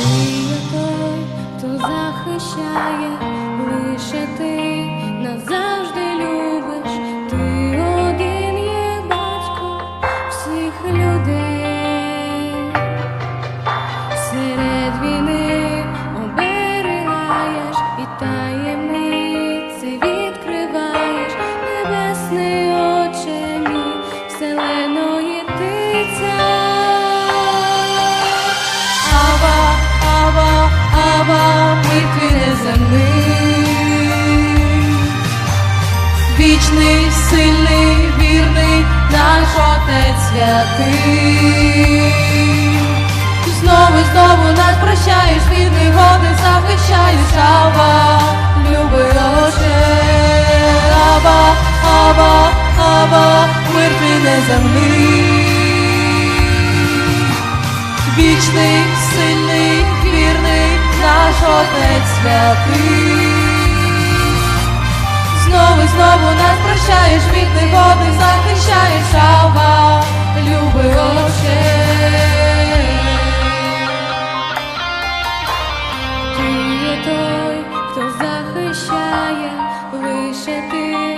Ти є той, хто захищає. Неземний, вічний, сильний, вірний, наш Отець святий. Ти знову знову нас прощаєш, від негоди захищаєш, Ава, люби Отче, Ава, Ава, Ава, мир твій неземний. Вічний, Отець святий. Знову і знову нас прощаєш, від негоди захищаєш, Ава, люби Отче. Ти є той, хто захищає, лише ти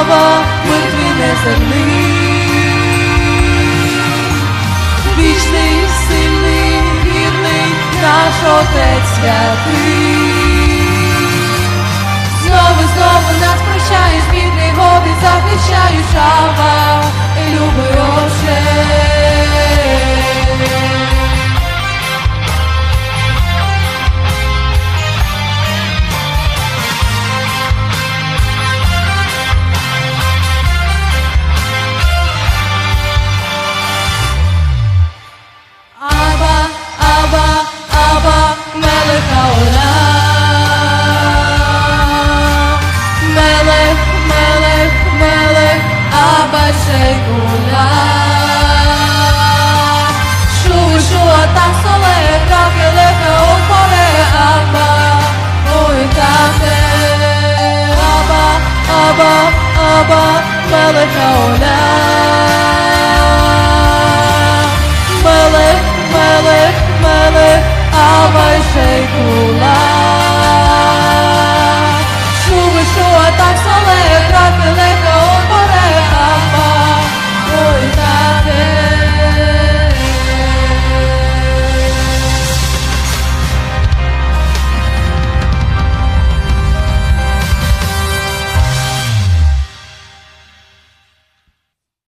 Ава, мертві неземний. Вічний, сильний, вірний, наш Отець святий. Аба Шейхулам. Шу,